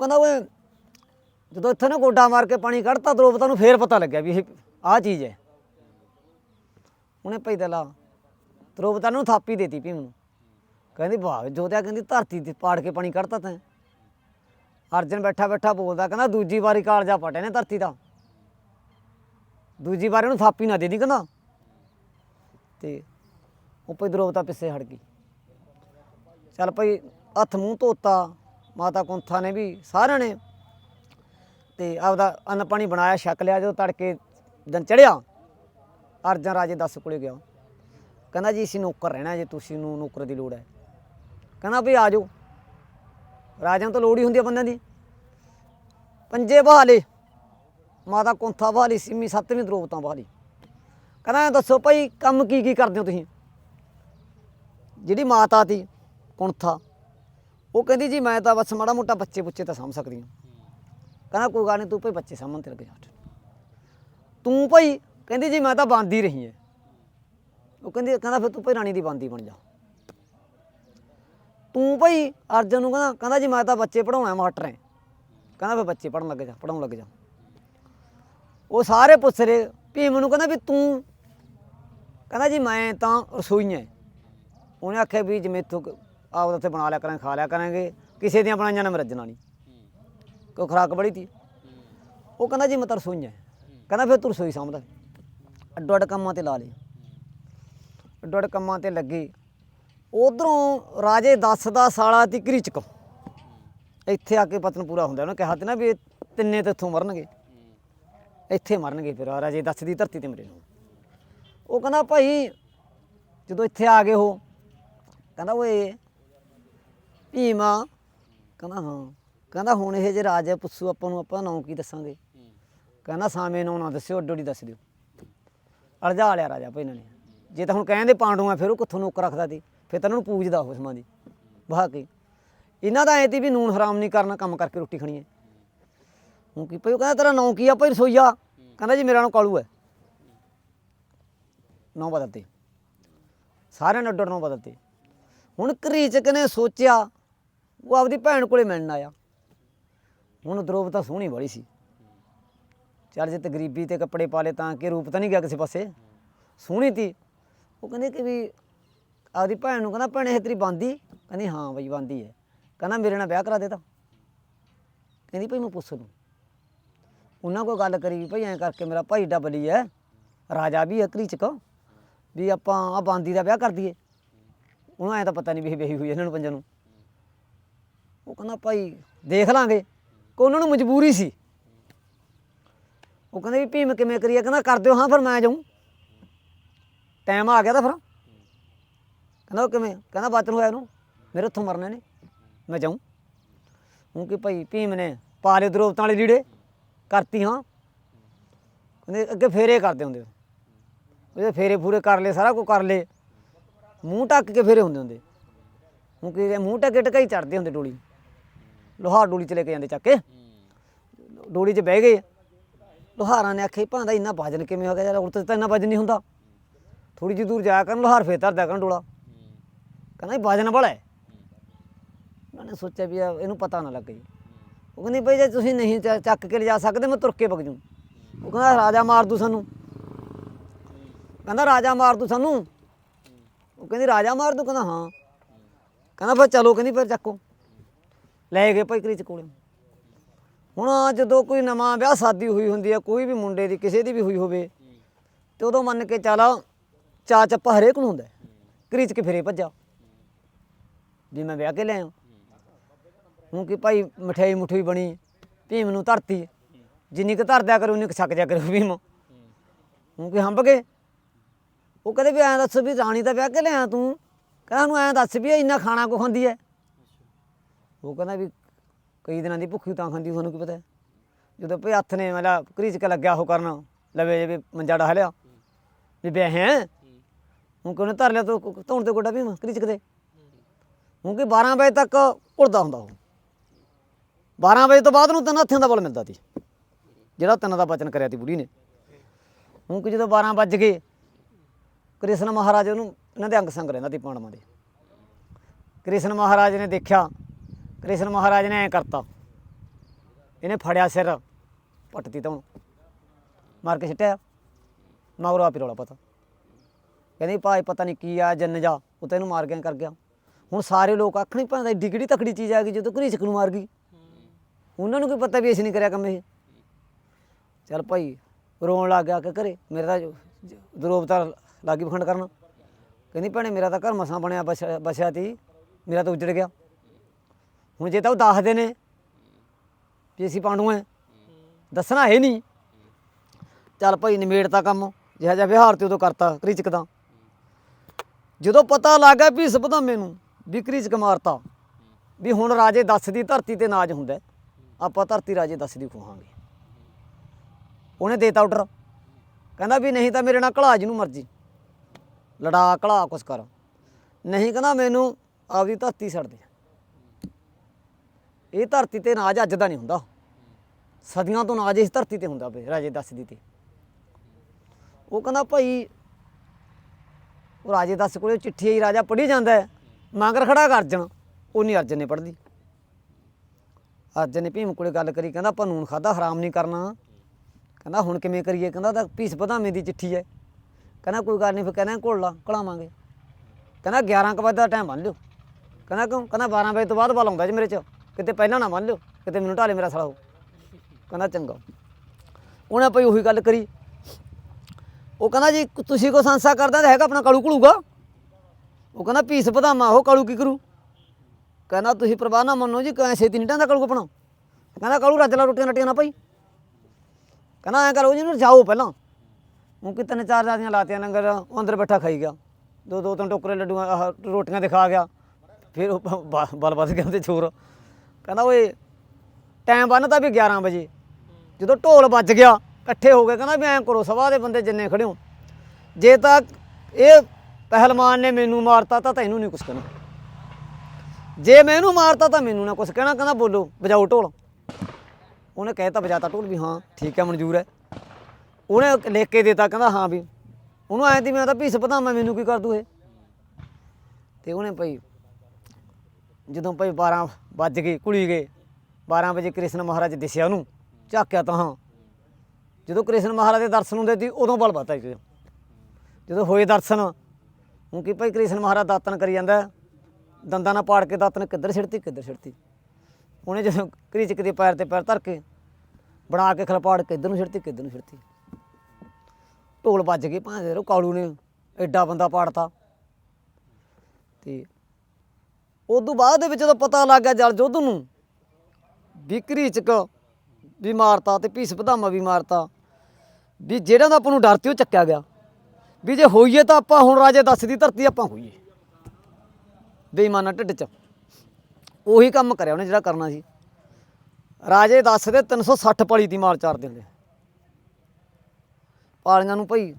ਕਹਿੰਦਾ ਓਏ ਜਦੋਂ ਇੱਥੇ ਨਾ ਗੋਡਾ ਮਾਰ ਕੇ ਪਾਣੀ ਕੱਢਤਾ ਦਰੋਪਤਾ ਨੂੰ ਫੇਰ ਪਤਾ ਲੱਗਿਆ ਵੀ ਇਹ ਆਹ ਚੀਜ਼ ਹੈ। ਉਹਨੇ ਭਾਈ ਦਲਾ ਦਰੋਪਤਾ ਨੂੰ ਥਾਪੀ ਦੇਤੀ ਭੀਮ ਨੂੰ। ਕਹਿੰਦੀ ਵਾਹ ਜੋਤਿਆ ਕਹਿੰਦੀ ਧਰਤੀ ਤੇ ਪਾੜ ਕੇ ਪਾਣੀ ਕੱਢਤਾ ਤੈਂ। ਅਰਜਨ ਬੈਠਾ ਬੈਠਾ ਬੋਲਦਾ, ਕਹਿੰਦਾ ਦੂਜੀ ਵਾਰੀ ਕਾਲਜਾ ਪਟੇ ਨੇ ਧਰਤੀ ਦਾ। ਦੂਜੀ ਵਾਰ ਉਹਨੂੰ ਥਾਪੀ ਨਾ ਦੇ ਦੀ ਕਹਿੰਦਾ। ਤੇ ਉਹ ਪਈ ਦਰੋਪਤਾ ਪਿੱਛੇ ਹਟ ਗਈ। ਚੱਲ ਭਾਈ ਹੱਥ ਮੂੰਹ ਧੋਤਾ ਮਾਤਾ ਕੁੰਥਾ ਨੇ ਵੀ ਸਾਰਿਆਂ ਨੇ ਤੇ ਆਪਦਾ ਅੰਨ ਪਾਣੀ ਬਣਾਇਆ, ਛਕ ਲਿਆ, ਜਦੋਂ ਤੜਕੇ ਦਿਨ ਚੜਿਆ ਅਰਜਨ ਰਾਜੇ ਦੱਸ ਕੋਲੇ ਗਿਆ। ਕਹਿੰਦਾ ਜੀ, ਅਸੀਂ ਨੌਕਰ ਰਹਿਣਾ ਜੇ, ਤੁਸੀਂ ਨੂੰ ਨੌਕਰ ਦੀ ਲੋੜ ਹੈ। ਕਹਿੰਦਾ ਵੀ ਆ ਜਾਓ। ਰਾਜਿਆਂ ਨੂੰ ਤਾਂ ਲੋੜ ਹੀ ਹੁੰਦੀ ਆ ਬੰਦਿਆਂ ਦੀ। ਪੰਜੇ ਬਹਾਲੇ, ਮਾਤਾ ਕੁੰਥਾ ਬਹਾਲੀ, ਸਿੰਮੀ ਸੱਤਵੀਂ ਦਰੋਪਤਾਂ ਬਹਾਲੀ। ਕਹਿੰਦਾ ਦੱਸੋ ਭਾਈ, ਕੰਮ ਕੀ ਕੀ ਕਰਦੇ ਹੋ ਤੁਸੀਂ? ਜਿਹੜੀ ਮਾਤਾ ਤੀ, ਕੁੰਥਾ। ਉਹ ਕਹਿੰਦੀ ਜੀ ਮੈਂ ਤਾਂ ਬਸ ਮਾੜਾ ਮੋਟਾ ਬੱਚੇ ਬੁੱਚੇ ਤਾਂ ਸਾਂਭ ਸਕਦੀ ਹਾਂ। ਕਹਿੰਦਾ ਕੋਈ ਗੱਲ ਨਹੀਂ ਤੂੰ ਭਾਈ ਬੱਚੇ ਸਾਂਭਣ ਤੇ ਲੱਗ ਜਾ ਤੂੰ ਭਾਈ ਕਹਿੰਦੀ ਜੀ ਮੈਂ ਤਾਂ ਬਾਂਦੀ ਰਹੀ ਐ ਉਹ ਕਹਿੰਦੀ, ਕਹਿੰਦਾ ਫਿਰ ਤੂੰ ਭਾਈ ਰਾਣੀ ਦੀ ਬਾਂਦੀ ਬਣ ਜਾ। ਤੂੰ ਭਾਈ ਅਰਜਨ ਨੂੰ ਕਹਿੰਦਾ ਕਹਿੰਦਾ ਜੀ ਮੈਂ ਤਾਂ ਬੱਚੇ ਪੜਾਉਣਾ ਮਾਸਟਰ ਐ ਕਹਿੰਦਾ ਫਿਰ ਬੱਚੇ ਪੜਨ ਲੱਗ ਜਾ ਪੜਾਉਣ ਲੱਗ ਜਾ। ਉਹ ਸਾਰੇ ਪੁੱਛ ਰਹੇ, ਭੀਮ ਨੂੰ ਕਹਿੰਦਾ ਵੀ ਤੂੰ, ਕਹਿੰਦਾ ਜੀ ਮੈਂ ਤਾਂ ਰਸੋਈ ਰਸੋਈਆਂ ਉਹਨੇ ਆਖਿਆ ਵੀ ਜਿਵੇਂ ਤੂੰ ਆਪਦਾ ਉੱਥੇ ਬਣਾ ਲਿਆ ਕਰਾਂਗੇ, ਖਾ ਲਿਆ ਕਰਾਂਗੇ। ਕਿਸੇ ਦੀਆਂ ਬਣਾਈਆਂ ਨਾ ਰੱਜਣਾ ਨਹੀਂ ਕੋਈ ਖੁਰਾਕ ਬੜੀ ਤੀ। ਉਹ ਕਹਿੰਦਾ ਜੀ ਮੈਂ ਤਾਂ ਰਸੋਈਆਂ ਕਹਿੰਦਾ ਫਿਰ ਤੂੰ ਰਸੋਈ ਸਾਂਭਦਾ ਅੱਡੋ ਅੱਡ ਕੰਮਾਂ ਤੇ ਲਾ ਲਏ ਅੱਡੋ ਅੱਡ ਕੰਮਾਂ ਤੇ ਲੱਗੇ। ਉਧਰੋਂ ਰਾਜੇ ਦੱਸਦਾ ਸਾਲਾ ਦੀ ਘਰੀਚਕ ਇੱਥੇ ਆ ਕੇ ਪਤਨ ਪੂਰਾ ਹੁੰਦਾ। ਉਹਨੇ ਕਿਹਾ ਤੇ ਨਾ ਵੀ ਤਿੰਨੇ ਤੇ ਇੱਥੋਂ ਮਰਨਗੇ। ਇੱਥੇ ਮਰਨਗੇ ਫਿਰ। ਰਾਜੇ ਦੱਸ ਦੀ ਧਰਤੀ ਤੇ ਮਰੇ ਨੂੰ ਉਹ ਕਹਿੰਦਾ ਭਾਈ ਜਦੋਂ ਇੱਥੇ ਆ ਗਏ ਉਹ। ਕਹਿੰਦਾ ਓਏ ਭੀਮਾ ਕਹਿੰਦਾ ਹਾਂ। ਕਹਿੰਦਾ ਹੁਣ ਇਹ ਜੇ ਰਾਜਾ ਪੁੱਛੂ ਆਪਾਂ ਨੂੰ, ਆਪਾਂ ਨਾਂ ਕੀ ਦੱਸਾਂਗੇ? ਕਹਿੰਦਾ ਸਾਵੇਂ ਨਾਂ ਨਾ ਦੱਸਿਓ, ਅੱਡੋ ਅੱਡੀ ਦੱਸ ਦਿਓ। ਅਲਝਾ ਲਿਆ ਰਾਜਾ ਭਾਈ ਇਹਨਾਂ ਨੇ। ਜੇ ਤਾਂ ਹੁਣ ਕਹਿੰਦੇ ਪਾਂਡੂਆਂ ਫਿਰ ਉਹ ਕਿੱਥੋਂ ਨੌਕਰ ਰੱਖਦਾ ਸੀ? ਫਿਰ ਤਾਂ ਉਹਨਾਂ ਨੂੰ ਪੂਜਦਾ ਉਹ ਸਮਾਂ ਦੀ। ਵਾਹ ਕੇ। ਇਹਨਾਂ ਦਾ ਐ ਤੀ ਵੀ ਨੂਨ ਹਰਾਮ ਨਹੀਂ ਕਰਨਾ ਕੰਮ ਕਰਕੇ ਰੋਟੀ ਖਾਣੀ ਹੈ। ਹੁਣ ਕੀ ਭਾਈ ਉਹ ਕਹਿੰਦਾ, ਤੇਰਾ ਨਾਂ ਕੀ ਆ ਭਾਈ ਰਸੋਈਆ? ਕਹਿੰਦਾ ਜੀ ਮੇਰਾ ਨਾਂ ਕਾਲੂ ਹੈ। ਨਾਂ ਬਦਲਤੇ। ਸਾਰਿਆਂ ਨੇ ਅੱਡੋ ਨਾਂ ਬਦਲਤੇ। ਹੁਣ ਕਰੀਚਕ ਨੇ ਸੋਚਿਆ ਉਹ ਆਪਦੀ ਭੈਣ ਕੋਲੇ ਮਿਲਣ ਆਇਆ। ਹੁਣ ਦਰੋਪਤਾ ਸੋਹਣੀ ਬੜੀ ਸੀ। ਚੱਲ ਜੇ ਤੇ ਗਰੀਬੀ ਤੇ ਕੱਪੜੇ ਪਾ ਲੇ ਤਾਂ ਕਿ ਰੂਪ ਤਾਂ ਨਹੀਂ ਗਿਆ ਕਿਸੇ ਪਾਸੇ। ਸੋਹਣੀ ਤੀ। ਉਹ ਕਹਿੰਦੇ ਕਿ ਵੀ ਆਪਦੀ ਭੈਣ ਨੂੰ ਕਹਿੰਦਾ, ਭੈਣ, ਇਹ ਤੇਰੀ ਬੰਦੀ ਕਹਿੰਦੀ, ਹਾਂ ਬਈ ਬੰਦੀ ਹੈ। ਕਹਿੰਦਾ, ਮੇਰੇ ਨਾਲ ਵਿਆਹ ਕਰਾ ਦੇ ਤਾਂ। ਕਹਿੰਦੀ, ਭਾਈ ਮੈਂ ਪੁੱਛ ਲੂੰ ਉਹਨਾਂ ਕੋਲ ਗੱਲ ਕਰੀ ਵੀ, ਭਾਈ ਐਂ ਕਰਕੇ ਮੇਰਾ ਭਾਈ ਡਬਲੀ ਹੈ ਰਾਜਾ ਵੀ ਹੈ ਕਰੀਚਕ ਵੀ ਆਪਾਂ ਆ ਬਾਂਦੀ ਦਾ ਵਿਆਹ ਕਰ ਦਈਏ। ਉਹਨੂੰ ਐਂ ਤਾਂ ਪਤਾ ਨਹੀਂ ਵੀ ਇਹ ਵਿਆਹੀ ਹੋਈ ਹੈ ਇਹਨਾਂ ਨੂੰ, ਪੰਜਾਂ ਨੂੰ। ਉਹ ਕਹਿੰਦਾ ਭਾਈ ਦੇਖ ਲਾਂਗੇ ਕਿ ਉਹਨਾਂ ਨੂੰ ਮਜਬੂਰੀ ਸੀ। ਉਹ ਕਹਿੰਦੇ ਵੀ ਭੀਮ ਕਿਵੇਂ ਕਰੀਏ? ਕਹਿੰਦਾ ਕਰ ਦਿਓ, ਹਾਂ ਫਿਰ ਮੈਂ ਜਾਊਂ। ਟਾਈਮ ਆ ਗਿਆ ਤਾਂ ਫਿਰ। ਕਹਿੰਦਾ ਉਹ ਕਿਵੇਂ? ਕਹਿੰਦਾ ਬਚਨ ਹੋਇਆ ਉਹਨੂੰ ਮੇਰੇ ਉੱਥੋਂ ਮਰਨੇ ਨੇ। ਮੈਂ ਜਾਊਂ। ਹੁਣ ਕਿ ਭਾਈ ਭੀਮ ਨੇ ਪਾ ਲਏ ਦਰੋਪਤਾਂ ਵਾਲੇ ਲੀੜੇ, ਕਰਤੀ ਹਾਂ। ਕਹਿੰਦੇ ਅੱਗੇ ਫੇਰੇ ਕਰਦੇ ਹੁੰਦੇ। ਉਹਦੇ ਫੇਰੇ ਪੂਰੇ ਕਰ ਲਏ, ਸਾਰਾ ਕੁਝ ਕਰ ਲਏ। ਮੂੰਹ ਢੱਕ ਕੇ ਫੇਰੇ ਹੁੰਦੇ ਹੁੰਦੇ। ਹੁਣ ਕਿ ਮੂੰਹ ਢੱਕੇ ਢਕਾਈ ਚੜਦੇ ਹੁੰਦੇ ਡੋਲੀ ਲੋਹਾਰ ਡੋਲੀ ਚ ਲੈ ਕੇ ਜਾਂਦੇ ਚੱਕ ਕੇ। ਡੋਲੀ 'ਚ ਬਹਿ ਗਏ। ਲੋਹਾਰਾਂ ਨੇ ਆਖਿਆ, ਭਾਂਦਾ ਇੰਨਾ ਵਜਨ ਕਿਵੇਂ ਹੋ ਗਿਆ? ਯਾਰ ਉਰਤ ਤਾਂ ਇੰਨਾ ਵਜਨ ਨਹੀਂ ਹੁੰਦਾ। ਥੋੜੀ ਜਿਹੀ ਦੂਰ ਜਾਇਆ ਕਰਨ, ਲੋਹਾਰ ਫੇਰ ਧਰਦਾ ਕਰਨ ਡੋਲਾ। ਕਹਿੰਦਾ ਇਹ ਵਜਨ ਵਾਲਾ ਹੈ। ਉਹਨਾਂ ਨੇ ਸੋਚਿਆ ਵੀ ਇਹਨੂੰ ਪਤਾ ਨਾ ਲੱਗੇ। ਉਹ ਕਹਿੰਦੀ, ਬਈ ਜੇ ਤੁਸੀਂ ਨਹੀਂ ਚੱਕ ਕੇ ਲਿਜਾ ਸਕਦੇ, ਮੈਂ ਤੁਰ ਕੇ ਵਗ ਜੂ। ਉਹ ਕਹਿੰਦਾ, ਰਾਜਾ ਮਾਰ ਦੂ ਸਾਨੂੰ। ਕਹਿੰਦਾ, ਰਾਜਾ ਮਾਰ ਦੂ ਸਾਨੂੰ? ਉਹ ਕਹਿੰਦੀ, ਰਾਜਾ ਮਾਰ ਦੂ? ਕਹਿੰਦਾ, ਹਾਂ। ਕਹਿੰਦਾ, ਫਿਰ ਚਲੋ। ਕਹਿੰਦੀ, ਫਿਰ ਚੱਕੋ। ਲੈ ਗਏ ਭਾਈ ਕਰੀਚ ਕੋਲੇ। ਹੁਣ ਜਦੋਂ ਕੋਈ ਨਵਾਂ ਵਿਆਹ ਸ਼ਾਦੀ ਹੋਈ ਹੁੰਦੀ ਹੈ ਕੋਈ ਵੀ ਮੁੰਡੇ ਦੀ, ਕਿਸੇ ਦੀ ਵੀ ਹੋਈ ਹੋਵੇ, ਤੇ ਉਦੋਂ ਮੰਨ ਕੇ ਚੱਲ ਚਾ ਚੱਪਾ ਹਰੇਕ ਨੂੰ ਹੁੰਦਾ ਹੈ। ਕਰੀਚ ਕੇ ਫਿਰੇ ਭੱਜਾ? ਵੀ ਮੈਂ ਵਿਆਹ ਕੇ ਲਿਆ ਹੁਣ ਕਿ ਭਾਈ ਮਠਿਆਈ ਮੁਠੀ ਬਣੀ, ਭੀਮ ਨੂੰ ਧਰਤੀ, ਜਿੰਨੀ ਕੁ ਧਰਦਿਆ ਕਰੂ ਉਨੀ ਕੁ ਛੱਕ ਜਾ ਕਰੂ ਭੀਮ। ਹੁਣ ਕਿ ਹੰਬ ਗਏ ਉਹ ਕਹਿੰਦੇ ਵੀ ਐਂ ਦੱਸ ਵੀ ਰਾਣੀ ਦਾ ਵਿਆਹ ਕੇ ਲਿਆ ਤੂੰ। ਕਹਿੰਦਾ ਉਹਨੂੰ ਐਂ ਦੱਸ ਵੀ ਇਹ ਇੰਨਾ ਖਾਣਾ ਕੋ ਖਾਂਦੀ ਹੈ ਉਹ ਕਹਿੰਦਾ ਵੀ ਕਈ ਦਿਨਾਂ ਦੀ ਭੁੱਖੀ ਤਾਂ ਖਾਂਦੀ, ਤੁਹਾਨੂੰ ਕੀ ਪਤਾ ਹੈ? ਜਦੋਂ ਭਈ ਹੱਥ ਨੇ ਮਤਲਬ ਕਰੀਚ ਲੱਗਿਆ ਉਹ ਕਰਨ, ਲਵੇ ਜੇ ਵੀ ਮੰਜਾ ਡਾਹ ਲਿਆ। ਵੀ ਵਿਆਹ ਹੈ? ਹੁਣ ਕਿਉਂ ਧਰ ਲਿਆ ਤੂੰ ਧੌਣ ਤੇ ਗੋਡਾ ਵੀ ਕਰੀਚ ਦੇ। ਹੁਣ ਕਿ 12 ਵਜੇ ਤੱਕ ਉੜਦਾ ਹੁੰਦਾ ਉਹ? 12 ਵਜੇ ਤੋਂ ਬਾਅਦ ਨੂੰ ਤਿੰਨ ਹੱਥਾਂ ਦਾ ਬਲ ਮਿਲਦਾ ਸੀ। ਜਿਹੜਾ ਤਿੰਨ ਦਾ ਬਚਨ ਕਰਿਆ ਸੀ ਬੁੜੀ ਨੇ। ਹੁਣ ਕਿ ਜਦੋਂ 12 ਵੱਜ ਗਏ, ਕ੍ਰਿਸ਼ਨ ਮਹਾਰਾਜ ਉਹਨੂੰ, ਇਹਨਾਂ ਦੇ ਅੰਗ ਸੰਗ ਰਹਿੰਦਾ ਸੀ ਪਾਂਡਵਾਂ ਦੇ। ਕ੍ਰਿਸ਼ਨ ਮਹਾਰਾਜ ਨੇ ਦੇਖਿਆ ਕ੍ਰਿਸ਼ਨ ਮਹਾਰਾਜ ਨੇ ਐ ਕਰਤਾ। ਇਹਨੇ ਫੜਿਆ ਸਿਰ, ਪੱਟਤੀ ਤਾਂ ਮਾਰ ਕੇ ਸਿੱਟਿਆ। ਮਗਰੋਂ ਆਪੀ ਰੌਲਾ ਪਤਾ। ਕਹਿੰਦੀ, ਭਾਈ, ਪਤਾ ਨਹੀਂ ਕੀ ਆ, ਜੰਨ ਜਾ। ਉਹ ਤੈਨੂੰ ਮਾਰ ਗਿਆ ਕਰ ਗਿਆ। ਹੁਣ ਸਾਰੇ ਲੋਕ ਅੱਖ ਨਹੀਂ ਪਾਉਂਦੇ ਡਿਗੜੀ ਤਕੜੀ ਚੀਜ਼ ਆ ਗਈ, ਜਦੋਂ ਘਰੀਚਕ ਨੂੰ ਮਾਰ ਗਈ। ਉਹਨਾਂ ਨੂੰ ਕੀ ਪਤਾ ਵੀ ਅਸੀਂ ਨਹੀਂ ਕਰਿਆ ਕੰਮ ਇਹ? ਚੱਲ ਭਾਈ, ਰੋਣ ਲੱਗ ਗਿਆ ਕਿ ਘਰੇ। ਮੇਰਾ ਤਾਂ ਦਰੋਬਤਾ ਲਾਗੀ ਬਖੰਡ ਕਰਨ। ਕਹਿੰਦੀ, ਭੈਣੇ, ਮੇਰਾ ਤਾਂ ਘਰ ਮਸਾਂ ਬਣਿਆ ਬਸਿਆ ਬਸਿਆ ਤੀ। ਮੇਰਾ ਤਾਂ ਉਜੜ ਗਿਆ। ਹੁਣ ਜੇ ਤਾਂ ਉਹ ਦੱਸਦੇ ਨੇ ਵੀ ਅਸੀਂ ਪਾਂਡੂ ਐ, ਦੱਸਣਾ ਹੈ ਨਹੀਂ। ਚੱਲ ਭਾਈ ਨਿਮੇੜਤਾ ਕੰਮ, ਜਿਹਾ ਜਿਹਾ ਵਿਹਾਰ ਤੇ ਉਦੋਂ ਕਰਤਾ ਕ੍ਰਿਚਕ ਦਾ। ਜਦੋਂ ਪਤਾ ਲੱਗਾ ਵੀ ਸਬਦਾਮੇ ਨੂੰ ਵੀ ਕ੍ਰਿਚਕ ਮਾਰਤਾ, ਵੀ ਹੁਣ ਰਾਜੇ ਦੱਸ ਦੀ ਧਰਤੀ ਤੇ ਨਾਜ ਹੁੰਦਾ ਆਪਾਂ ਧਰਤੀ ਰਾਜੇ ਦੱਸ ਦੀ ਖੁਹਾਂਗੇ। ਉਹਨੇ ਦੇਤਾ ਆਰਡਰ ਕਹਿੰਦਾ ਵੀ ਨਹੀਂ ਤਾਂ ਮੇਰੇ ਨਾਲ ਘਲਾ ਜਿਹਨੂੰ ਮਰਜ਼ੀ। ਲੜਾ ਘਲਾ ਕੁਛ ਕਰ। ਨਹੀਂ ਕਹਿੰਦਾ ਮੈਨੂੰ ਆਪਦੀ ਧਰਤੀ ਛੱਡ ਦੇ। ਇਹ ਧਰਤੀ ਤੇ ਨਾਜ ਅੱਜ ਦਾ ਨਹੀਂ ਹੁੰਦਾ। ਸਦੀਆਂ ਤੋਂ ਨਾਜ ਇਸ ਧਰਤੀ ਤੇ ਹੁੰਦਾ ਪਏ ਰਾਜੇ ਦੱਸ ਦੀ ਤੇ ਉਹ ਕਹਿੰਦਾ, ਭਾਈ, ਉਹ ਰਾਜੇ ਦੱਸ ਕੋਲੇ ਚਿੱਠੀ ਆਈ, ਰਾਜਾ ਪੜ੍ਹੀ ਜਾਂਦਾ ਹੈ। ਮਗਰ ਖੜਾ ਕਰ ਅਰਜਨ ਉਹ ਨਹੀਂ ਅਰਜਨ ਨੇ ਪੜ੍ਹਦੀ। ਅਰਜਨ ਨੇ ਭੀਮ ਕੋਲੇ ਗੱਲ ਕਰੀ, ਕਹਿੰਦਾ, ਆਪਾਂ ਨੂਨ ਖਾਦਾ ਹਰਾਮ ਨਹੀਂ ਕਰਨਾ। ਕਹਿੰਦਾ, ਹੁਣ ਕਿਵੇਂ ਕਰੀਏ? ਕਹਿੰਦਾ, ਤਾਂ ਭੀਸ ਪਧਾਮੇ ਦੀ ਚਿੱਠੀ ਹੈ। ਕਹਿੰਦਾ, ਕੋਈ ਗੱਲ ਨਹੀਂ ਫਿਰ ਕਹਿੰਦਾ, ਘੋਲ ਲਾ, ਘਲਾਵਾਂਗੇ। ਕਹਿੰਦਾ 11 ਕੁ ਵਜੇ ਦਾ ਟਾਈਮ ਬੰਨ ਲਿਓ। ਕਹਿੰਦਾ, ਕਿਉਂ? ਕਹਿੰਦਾ 12 ਵਜੇ ਤੋਂ ਬਾਅਦ ਬਲ ਆਉਂਦਾ ਜੀ ਮੇਰੇ ਚ। ਕਿਤੇ ਪਹਿਲਾਂ ਨਾ ਮੰਨ ਲਿਓ, ਕਿਤੇ ਮੈਨੂੰ ਢਾਲੇ ਮੇਰਾ ਸਾਲਾ ਹੋ ਕਹਿੰਦਾ ਚੰਗਾ। ਉਹਨੇ ਭਾਈ ਉਹੀ ਗੱਲ ਕਰੀ। ਉਹ ਕਹਿੰਦਾ ਜੀ, ਤੁਸੀਂ ਕੋ ਸੰਸਾ ਕਰਦਾ ਤਾਂ ਹੈਗਾ ਆਪਣਾ ਕਾਲੂ ਘਲੂਗਾ? ਉਹ ਕਹਿੰਦਾ ਪੀਸ ਵਧਾਮਾ ਉਹ ਕਾਲੂ ਕੀ ਕਰੂ? ਕਹਿੰਦਾ ਤੁਸੀਂ ਪ੍ਰਵਾਹ ਨਾ ਮੰਨੋ ਜੀ ਕਿਵੇਂ ਛੇਤੀ ਨਹੀਂ ਟਾਂਦਾ ਕਾਲੂ ਆਪਣਾ। ਕਹਿੰਦਾ ਕਾਲੂ ਰੱਜ ਲਾ ਰੋਟੀਆਂ ਰੱਟੀਆਂ ਨਾ ਭਾਈ। ਕਹਿੰਦਾ ਐਂ ਕਰੋ ਜੀ ਨੂੰ ਜਾਓ ਪਹਿਲਾਂ। ਉਹ ਕਿਤੇ ਤਿੰਨ ਚਾਰ ਰਾਦੀਆਂ ਲਾਤੀਆਂ ਲੰਗਰ, ਉਹ ਅੰਦਰ ਬੈਠਾ ਖਾਈ ਗਿਆ। ਦੋ ਦੋ ਤਿੰਨ ਟੋਕਰੇ ਲੱਡੂਆਂ ਰੋਟੀਆਂ ਦੇ ਖਾ ਗਿਆ। ਫਿਰ ਉਹ ਬ- ਬ- ਬਲ ਵੱਧ ਗਿਆ ਤੇ ਚੋਰ ਕਹਿੰਦਾ ਓਏ ਟਾਈਮ ਬੰਨਤਾ ਵੀ 11 ਵਜੇ। ਜਦੋਂ ਢੋਲ ਵੱਜ ਗਿਆ, ਇਕੱਠੇ ਹੋ ਗਏ, ਕਹਿੰਦਾ ਵੀ ਐਂ ਕਰੋ, ਸਭਾ ਦੇ ਬੰਦੇ ਜਿੰਨੇ ਖੜੇ ਹੋ। ਜੇ ਤਾਂ ਇਹ ਪਹਿਲਵਾਨ ਨੇ ਮੈਨੂੰ ਮਾਰਤਾ, ਤਾਂ ਤੈਨੂੰ ਨਹੀਂ ਕੁਛ ਕਹਿਣਾ। ਜੇ ਮੈਂ ਇਹਨੂੰ ਮਾਰਤਾ, ਤਾਂ ਮੈਨੂੰ ਨਾ ਕੁਛ ਕਹਿਣਾ, ਕਹਿੰਦਾ ਬੋਲੋ, ਵਜਾਓ ਢੋਲ। ਉਹਨੇ ਕਹਿਤਾ ਵਜਾਤਾ ਢੋਲ ਵੀ ਹਾਂ, ਠੀਕ ਹੈ, ਮਨਜ਼ੂਰ ਹੈ। ਉਹਨੇ ਲਿਖ ਕੇ ਦਿੱਤਾ, ਕਹਿੰਦਾ ਹਾਂ ਵੀ। ਉਹਨੂੰ ਐਂ ਤੀ, ਮੈਂ ਤਾਂ ਭੀਸ ਪਤਾ ਮੈਂ ਮੈਨੂੰ ਕੀ ਕਰ ਦੂ ਇਹ? ਤੇ ਉਹਨੇ ਭਾਈ ਜਦੋਂ ਭਾਈ 12 ਵੱਜ ਗਏ, ਕੁੜੀ ਗਏ 12 ਵਜੇ ਕ੍ਰਿਸ਼ਨ ਮਹਾਰਾਜ ਦਿਸਿਆ ਉਹਨੂੰ, ਝਾਕਿਆ ਤਾਂ ਹਾਂ। ਜਦੋਂ ਕ੍ਰਿਸ਼ਨ ਮਹਾਰਾਜ ਦੇ ਦਰਸ਼ਨ ਹੁੰਦੇ ਸੀ, ਉਦੋਂ ਬਲ ਬਤਾ ਸੀ। ਜਦੋਂ ਹੋਏ ਦਰਸ਼ਨ, ਹੁਣ ਕੀ ਭਾਈ ਕ੍ਰਿਸ਼ਨ ਮਹਾਰਾਜ ਦਾਤਨ ਕਰੀ ਜਾਂਦਾ ਦੰਦਾਂ ਨਾਲ ਪਾੜ ਕੇ ਦਾਤਨ ਕਿੱਧਰ ਛਿੜਤੀ ਕਿੱਧਰ ਛਿੜਤੀ ਉਹਨੇ ਜਦੋਂ ਕ੍ਰਿਚਕ ਦੇ ਪੈਰ ਤੇ ਪੈਰ ਧਰ ਕੇ ਬਣਾ ਕੇ ਖਲਪਾੜ ਕੇ ਇੱਧਰ ਨੂੰ ਛਿੜਤੀ ਕਿੱਧਰ ਨੂੰ ਛਿੜਤੀ ਢੋਲ ਵੱਜ ਗਏ ਭਾਂਦੇ ਰੋ ਕਾਲੂ ਨੇ, ਐਡਾ ਬੰਦਾ ਪਾੜਤਾ। ਤੇ ਉਦੋਂ ਬਾਅਦ ਦੇ ਵਿੱਚ ਜਦੋਂ ਪਤਾ ਲੱਗ ਗਿਆ ਜਲ ਜੋਧ ਨੂੰ ਵੀ ਕ੍ਰਿਚਕ ਵੀ ਮਾਰਤਾ ਤੇ ਭੀਸ ਵਧਾਮਾ ਵੀ ਮਾਰਤਾ, ਵੀ ਜਿਹੜਾ ਦਾ ਆਪਾਂ ਨੂੰ ਡਰ ਤੇ ਉਹ ਚੱਕਿਆ ਗਿਆ। ਵੀ ਜੇ ਹੋਈਏ ਤਾਂ ਆਪਾਂ ਹੁਣ ਰਾਜੇ ਦੱਸ ਦੀ ਧਰਤੀ ਆਪਾਂ ਹੋਈਏ। ਬੇਈਮਾਨਾ ਢਿੱਡ ਚ। ਉਹੀ ਕੰਮ ਕਰਿਆ ਉਹਨੇ ਜਿਹੜਾ ਕਰਨਾ ਸੀ। ਰਾਜੇ ਦੱਸ ਦੇ 360 ਪਾਲੀ ਦੀ ਮਾਲ ਚਾਰ ਦਿੰਦੇ ਪਾਲੀਆਂ ਨੂੰ ਭਾਈ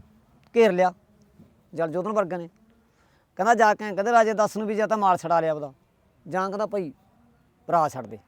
ਘੇਰ ਲਿਆ, ਜਲ ਜੋਧਨ ਵਰਗਾ ਨੇ। ਕਹਿੰਦਾ ਜਾ ਕੇ ਕਹਿੰਦੇ ਰਾਜੇ ਦੱਸ ਨੂੰ ਵੀ ਜਾਂ ਤਾਂ ਮਾਲ ਛਡਾ ਲਿਆ ਉਹਦਾ ਜਾਂ ਕਹਿੰਦਾ ਭਾਈ ਭਰਾ ਛੱਡ ਦੇ।